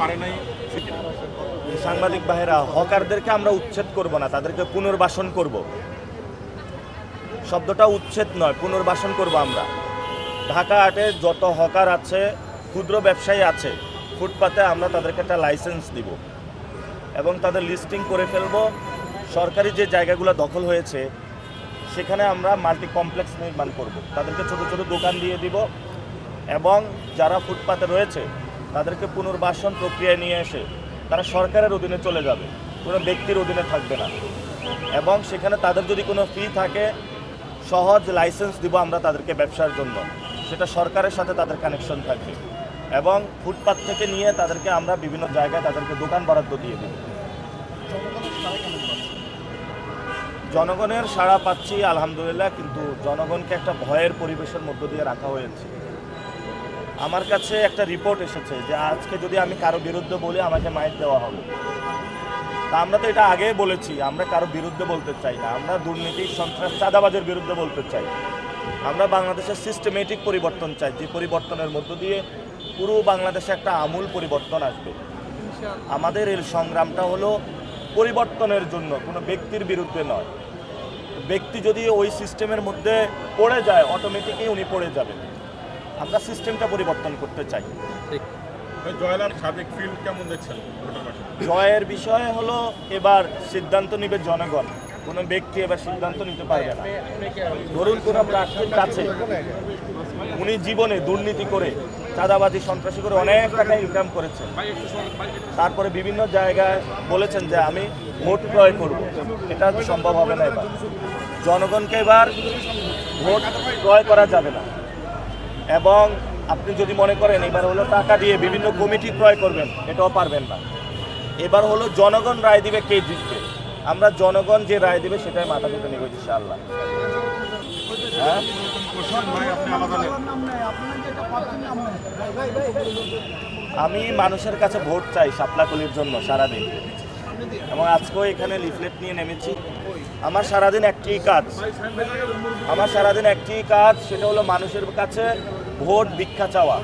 পারে নাই সাংবাদিক ভাইরা হকারদেরকে আমরা উচ্ছেদ করব না, তাদেরকে পুনর্বাসন করব। শব্দটা উচ্ছেদ নয়, পুনর্বাসন করব আমরা। ঢাকা হাটে যত হকার আছে, ক্ষুদ্র ব্যবসায়ী আছে, ফুটপাতে আমরা তাদেরকে একটা লাইসেন্স দিব এবং তাদের লিস্টিং করে ফেলব। সরকারি যে জায়গাগুলো দখল হয়েছে, সেখানে আমরা মাল্টি কমপ্লেক্স নির্মাণ করব। তাদেরকে ছোট ছোট দোকান দিয়ে দিব এবং যারা ফুটপাতে রয়েছে তাদেরকে পুনর্বাসন প্রক্রিয়ায় নিয়ে এসে তারা সরকারের অধীনে চলে যাবে। কোনো ব্যক্তির অধীনে থাকবে না। এবং সেখানে তাদের যদি কোনো ফি থাকে, সহজ লাইসেন্স দিব আমরা তাদেরকে ব্যবসার জন্য। সেটা সরকারের সাথে তাদের কানেকশন থাকবে। এবং ফুটপাত থেকে নিয়ে তাদেরকে আমরা বিভিন্ন জায়গায় তাদেরকে দোকান বরাদ্দ দিয়ে দেব। জনগণের সাড়া পাচ্ছি, আলহামদুলিল্লাহ, কিন্তু জনগণকে একটা ভয়ের পরিবেশের মধ্য দিয়ে রাখা হয়েছে। আমার কাছে একটা রিপোর্ট এসেছে যে আজকে যদি আমি কারও বিরুদ্ধে বলি, আমাকে মাইক দেওয়া হবে। তা আমরা তো এটা আগেই বলেছি, আমরা কারও বিরুদ্ধে বলতে চাই না। আমরা দুর্নীতি, সন্ত্রাস, চাঁদাবাজের বিরুদ্ধে বলতে চাই। আমরা বাংলাদেশের সিস্টেমেটিক পরিবর্তন চাই, যে পরিবর্তনের মধ্য দিয়ে পুরো বাংলাদেশে একটা আমূল পরিবর্তন আসবে। আমাদের এর সংগ্রামটা হলো পরিবর্তনের জন্য, কোনো ব্যক্তির বিরুদ্ধে নয়। ব্যক্তি যদি ওই সিস্টেমের মধ্যে পড়ে যায় অটোমেটিকই উনি পড়ে যাবেন। আমরা সিস্টেমটা পরিবর্তন করতে চাই। জয়লাল সাবেক ফিল্ড কেমন দেখছেন জয়ের বিষয় হলো এবার সিদ্ধান্ত নিবে জনগণ। কোনো ব্যক্তি এবার সিদ্ধান্ত নিতে পারবে না। ধরুন কোনো প্রার্থীর কাছে উনি জীবনে দুর্নীতি করে চাঁদাবাজি সন্ত্রাসী করে অনেক টাকা ইনকাম করেছেন। তারপরে বিভিন্ন জায়গায় বলেছেন যে আমি ভোট ক্রয় করব। এটা সম্ভব হবে না এবার। জনগণকে এবার ভোট ক্রয় করা যাবে না। এবং আপনি যদি মনে করেন এবার হলো টাকা দিয়ে বিভিন্ন কমিটি ক্রয় করবেন, এটাও পারবেন না। এবার হলো জনগণ রায় দিবে কে জিতবে? আমরা জনগণ যে রায় দিবে সেটাই মাথা পেতে নেব ইনশাআল্লাহ। হ্যাঁ? আমি মানুষের কাছে ভোট চাই সাপলাকলির জন্য সারাদিন। এবং আজকেও এখানে লিফলেট নিয়ে নেমেছি। আমার সারাদিন একটি কাজ। আমার সারাদিন একটি কাজ, সেটা হলো মানুষের কাছে ভোট ভিক্ষা চাওয়া।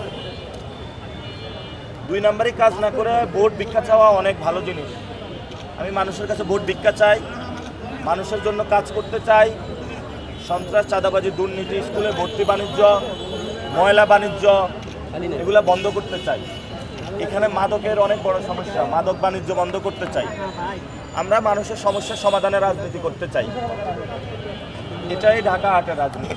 দুই নম্বরই কাজ না করে ভোট ভিক্ষা চাওয়া অনেক ভালো জিনিস। আমি মানুষের কাছে ভোট ভিক্ষা চাই, মানুষের জন্য কাজ করতে চাই। সন্ত্রাস, চাঁদাবাজি, দুর্নীতি, স্কুলে ভর্তি বাণিজ্য, ময়লা বাণিজ্য, এগুলো বন্ধ করতে চাই। এখানে মাদকের অনেক বড় সমস্যা। মাদক বাণিজ্য বন্ধ করতে চাই। আমরা মানুষের সমস্যার সমাধানে রাজনীতি করতে চাই। এটাই ঢাকা আটের রাজনীতি।